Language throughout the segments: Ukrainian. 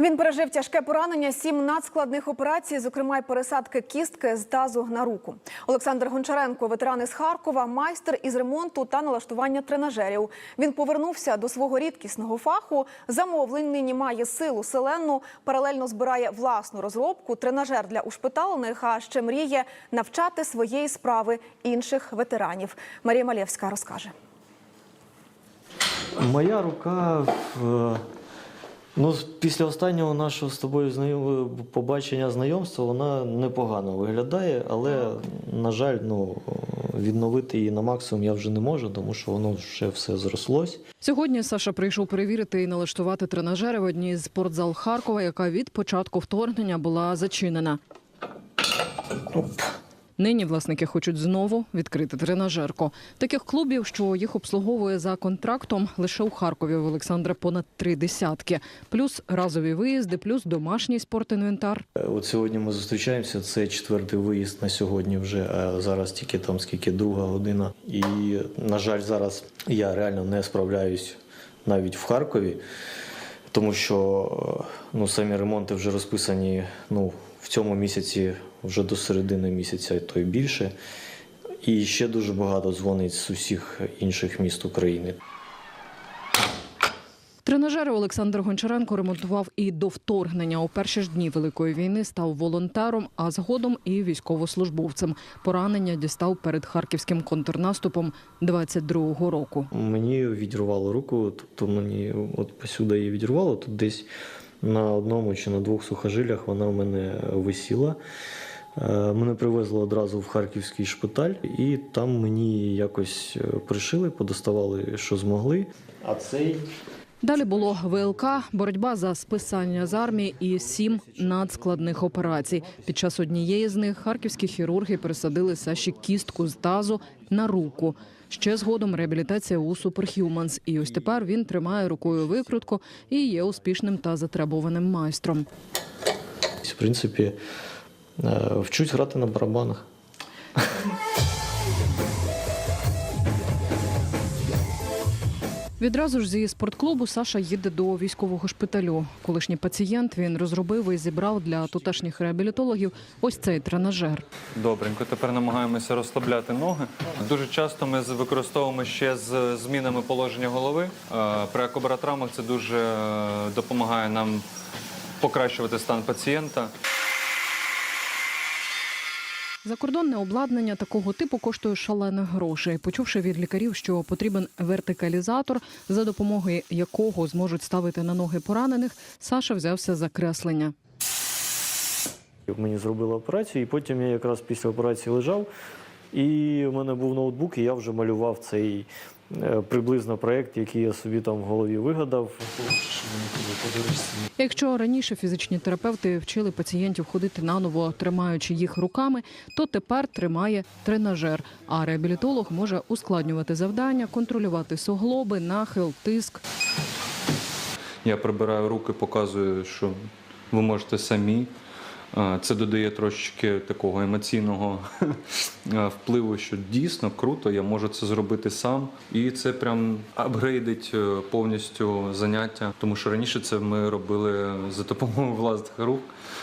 Він пережив тяжке поранення, сім надскладних операцій, зокрема й пересадки кістки з тазу на руку. Олександр Гончаренко, ветеран із Харкова, майстер із ремонту та налаштування тренажерів. Він повернувся до свого рідкісного фаху. Замовлень нині має силу селенну, паралельно збирає власну розробку, тренажер для ушпиталених, а ще мріє навчати своєї справи інших ветеранів. Марія Малєвська розкаже. Моя рука в. Ну, після останнього нашого з тобою знайом... побачення знайомства вона непогано виглядає, але, на жаль, ну, відновити її на максимум я вже не можу, тому що воно вже все зрослось. Сьогодні Саша прийшов перевірити і налаштувати тренажери в одній з спортзал Харкова, яка від початку вторгнення була зачинена. Нині власники хочуть знову відкрити тренажерку. Таких клубів, що їх обслуговує за контрактом, лише у Харкові в Олександра понад три десятки. Плюс разові виїзди, плюс домашній спортінвентар. Е, От сьогодні ми зустрічаємося. Це четвертий виїзд на сьогодні вже. А зараз тільки там скільки друга година. І, на жаль, зараз я реально не справляюсь навіть в Харкові, тому що е, ну, самі ремонти вже розписані ну, в цьому місяці вже до середини місяця, то й більше. І ще дуже багато дзвонить з усіх інших міст України. Тренажери Олександр Гончаренко ремонтував і до вторгнення. У перші ж дні великої війни став волонтером, а згодом і військовослужбовцем. Поранення дістав перед харківським контрнаступом 22-го року. Мені відірвало руку, тобто мені от посюди її відірвало, тут десь на одному чи на двох сухожилях вона в мене висіла. Е, Мене привезли одразу в харківський шпиталь, і там мені якось е, пришили, подоставали, що змогли. А цей Далі було ВЛК, боротьба за списання з армії і сім надскладних операцій. Під час однієї з них харківські хірурги пересадили Саші кістку з тазу на руку. Ще згодом реабілітація у Superhumans. І ось тепер він тримає рукою викрутку і є успішним та затребуваним майстром. в принципі е, вчусь грати на барабанах. Відразу ж зі спортклубу Саша їде до військового шпиталю. Колишній пацієнт він розробив і зібрав для тутешніх реабілітологів ось цей тренажер. Добренько, тепер намагаємося розслабляти ноги. Дуже часто ми використовуємо ще з змінами положення голови. Е, При акобаратравмах це дуже е, допомагає нам покращувати стан пацієнта. Закордонне обладнання такого типу коштує шалених грошей. Почувши від лікарів, що потрібен вертикалізатор, за допомогою якого зможуть ставити на ноги поранених, Саша взявся за креслення. Мені зробили операцію, і потім я якраз після операції лежав. І в мене був ноутбук, і я вже малював цей приблизно проєкт, який я собі там в голові вигадав. Якщо раніше фізичні терапевти вчили пацієнтів ходити наново, тримаючи їх руками, то тепер тримає тренажер. А реабілітолог може ускладнювати завдання, контролювати суглоби, нахил, тиск. Я прибираю руки, показую, що ви можете самі. Це додає трошечки такого емоційного впливу, що дійсно круто, я можу це зробити сам. І це прям апгрейдить е, повністю заняття. Тому що раніше це ми робили за допомогою власних рук,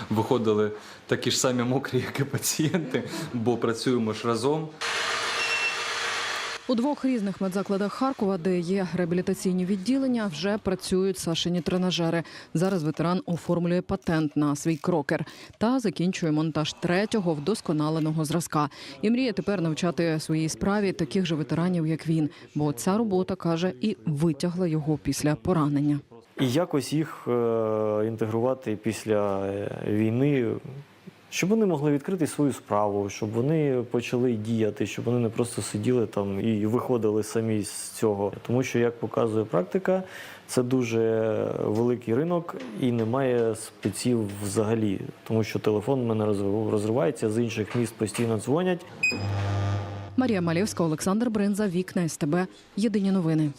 виходили такі ж самі мокрі, як і пацієнти, бо працюємо ж разом. У двох різних медзакладах Харкова, де є реабілітаційні відділення, вже працюють Сашині тренажери. Зараз ветеран оформлює патент на свій крокер та закінчує монтаж третього вдосконаленого зразка. І мріє тепер навчати своїй справі таких же ветеранів, як він. Бо ця робота каже і витягла його після поранення. І якось їх е, інтегрувати після е, війни, щоб вони могли відкрити свою справу, щоб вони почали діяти, щоб вони не просто сиділи там і виходили самі з цього. Тому що, як показує практика, це дуже великий ринок і немає спеців взагалі, тому що телефон в мене розрив- розривається, з інших міст постійно дзвонять. Марія Малєвська, Олександр Бринза, Вікна СТБ. Єдині новини.